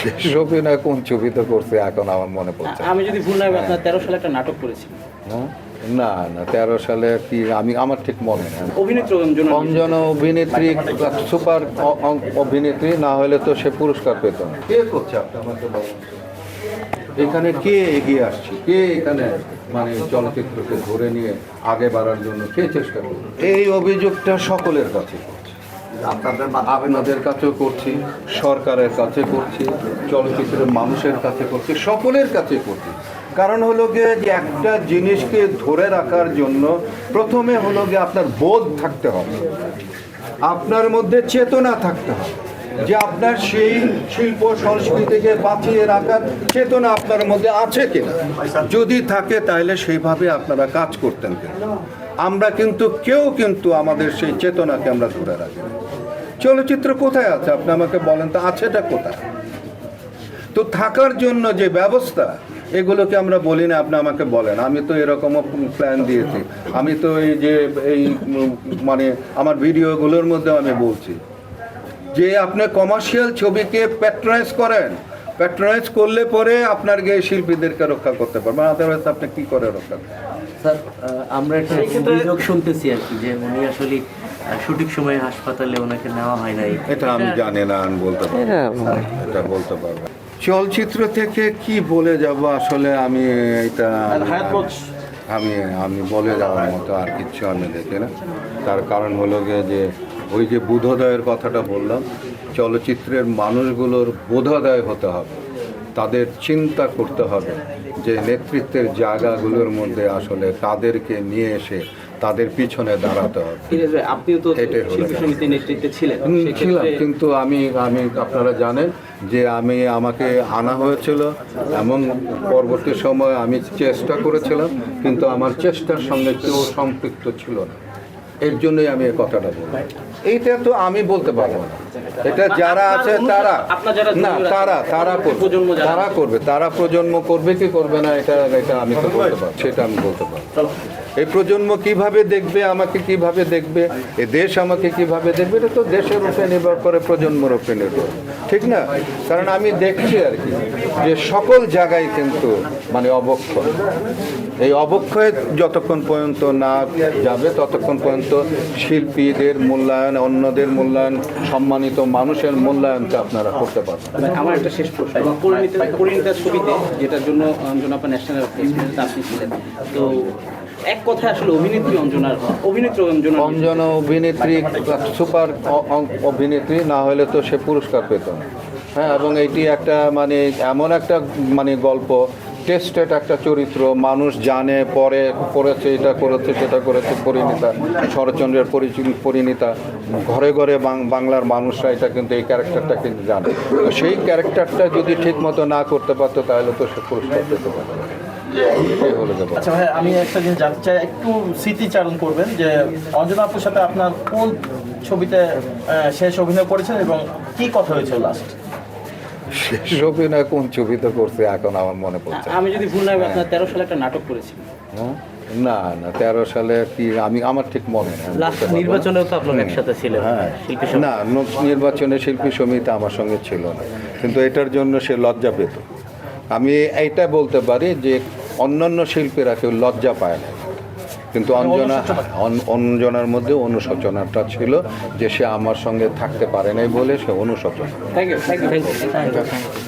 শেষ। অভিনয় কোন ছবিতে করছে এখন আমার মনে পড়ছে আমি যদি ভুল না আপনার তেরো সালে একটা নাটক করেছিলেন হ্যাঁ? না না তেরো সালে কি আমি আমার ঠিক মনে নেই। অভিনেত্রী অঞ্জনা অঞ্জনা অভিনেত্রী সুপার অভিনেত্রী না হলে তো সে পুরস্কার পেত না। কে করছে আপনি আমাকে এখানে কে এগিয়ে আসছে? কে এখানে মানে চলচ্চিত্রকে ধরে নিয়ে আগে বাড়ার জন্য কে চেষ্টা করছে? এই অভিযোগটা সকলের কাছে। আপনাদের কাছেও করছি, সরকারের কাছে করছি, চলচ্চিত্রের মানুষের কাছে করছি, সকলের কাছে করছি। কারণ হলো গিয়ে যে একটা জিনিসকে ধরে রাখার জন্য প্রথমে হলো গিয়ে আপনার বোধ থাকতে হবে। আপনার মধ্যে চেতনা থাকতে হবে। যে আপনার সেই শিল্প সংস্কৃতিকে বাঁচিয়ে রাখার চেতনা আপনার মধ্যে আছে কিনা। যদি থাকে তাহলে সেইভাবে আপনারা কাজ করতেন কিন্তু আমরা কিন্তু, কেউ কিন্তু আমাদের সেই চেতনাকে আমরা ধরে রাখি চলচ্চিত্র কোথায় আছে? আপনি আমাকে বলেন তো আছেটা কোথায়? তো থাকার জন্য যে ব্যবস্থা, এগুলোকে আমরা বলি না, আপনি আমাকে বলেন। আমি তো এরকমও প্ল্যান দিয়েছি। আমি তো এই যে, এই মানে আমার ভিডিওগুলোর মধ্যে আমি বলছি। যে আপনি কমার্শিয়াল ছবিকে প্যাট্রনাইজ করেন প্যাট্রনাইজ করলে পরে আপনার গিয়ে শিল্পীদেরকে রক্ষা করতে পারবেন। আদারওয়াইজ আপনি কি করে রক্ষা করবেন? স্যার আমরা একটা অভিযোগ শুনতেছি আর কি যে উনি আসলে শুটিং সময় হাসপাতালে ওনাকে নেওয়া হয় নাই। এটা আমি জানি না আমি বলতে পারব না। এটা বলতে পারব চলচ্চিত্র থেকে কি বলে যাব আসলে আমি এটা আমি আমি বলে যাওয়ার মতো আর কিচ্ছু আমি দেখি না। তার কারণ হলো গিয়ে যে ওই যে বোধোদয়ের কথাটা বললাম চলচ্চিত্রের মানুষগুলোর বোধোদয় হতে হবে তাদের চিন্তা করতে হবে। যে নেতৃত্বের জায়গাগুলোর মধ্যে আসলে তাদেরকে নিয়ে এসে তাদের পিছনে দাঁড়াতে হবে। আপনিও তো নেতৃত্বে ছিলেন। ছিলাম কিন্তু আমি আমি আপনারা জানেন যে আমি আমাকে আনা হয়েছিল এবং পরবর্তী সময় আমি চেষ্টা করেছিলাম কিন্তু আমার চেষ্টার সঙ্গে কেউ সম্পৃক্ত ছিল না। এর জন্যই আমি এই কথাটা বলি এইটা তো আমি বলতে পারব না। এটা যারা আছে তারা না তারা তারা করবে। তারা করবে। তারা প্রজন্ম করবে কি করবে না এটা এটা আমি তো বলতে পারব সেটা আমি বলতে পারব এই প্রজন্ম কীভাবে দেখবে আমাকে কীভাবে দেখবে এ দেশ আমাকে কীভাবে দেখবে এটা তো দেশের উপরে নির্ভর করে প্রজন্মের উপরে নির্ভর। ঠিক না? কারণ আমি দেখছি আর কি যে সকল জায়গায় কিন্তু মানে অবক্ষয়। এই অবক্ষয় যতক্ষণ পর্যন্ত না যাবে ততক্ষণ পর্যন্ত শিল্পীদের মূল্যায়ন অন্যদের মূল্যায়ন সম্মানিত মানুষের মূল্যায়নকে আপনারা করতে পারবেন। আমার একটা শেষ প্রশ্ন। পরিণীতা পরিণীতা ছবিতে যেটার জন্য অঞ্জনা আপা ন্যাশনাল আপনি ছিলেন। তো এক কথায় আসলে অভিনেত্রী অঞ্জনার অভিনেত্রী অঞ্জনা অঞ্জনা অভিনেত্রী, সুপার অভিনেত্রী, না হলে তো সে পুরস্কার পেত হ্যাঁ এবং এটি একটা মানে এমন একটা মানে গল্প টেস্টেড একটা চরিত্র, মানুষ জানে, পরে করেছে, এটা করেছে, সেটা করেছে, পরিণীতা, শরৎচন্দ্রের পরিণীতা, ঘরে ঘরে বাংলার মানুষরা এটা কিন্তু এই ক্যারেক্টারটা কিন্তু জানে। তো সেই ক্যারেক্টারটা যদি ঠিক মতো না করতে পারতো, তাহলে তো সে পুরস্কার পেতে পারতো আচ্ছা ভাই আমি একটা জিনিস জানতে চাই একটু স্মৃতিচারণ করবেন যে অঞ্জনা আপুর সাথে আপনার কোন ছবিতে শেষ অভিনয় করেছেন এবং কি কথা হয়েছিল লাস্ট শেষ অভিনয় কোন ছবিতে করছে এখন আমার মনে পড়ছে আমি যদি ভুল না আপনার তেরো সালে একটা নাটক করেছিলেন হ্যাঁ? না না তেরো সালে কি আমি আমার ঠিক মনে নেই। নির্বাচনেও তো আপনার একসাথে ছিলেন হ্যাঁ। শিল্পী সমিতি। না নির্বাচনে শিল্পী সমিতি আমার সঙ্গে ছিল না। কিন্তু এটার জন্য সে লজ্জা পেত। আমি এইটা বলতে পারি যে অন্যান্য শিল্পীরা কেউ লজ্জা পায় না। কিন্তু অঞ্জনা অন- অঞ্জনার মধ্যে অনুশোচনাটা ছিল যে সে আমার সঙ্গে থাকতে পারে নাই বলে সে অনুশোচনা থ্যাংক ইউ থ্যাংক ইউ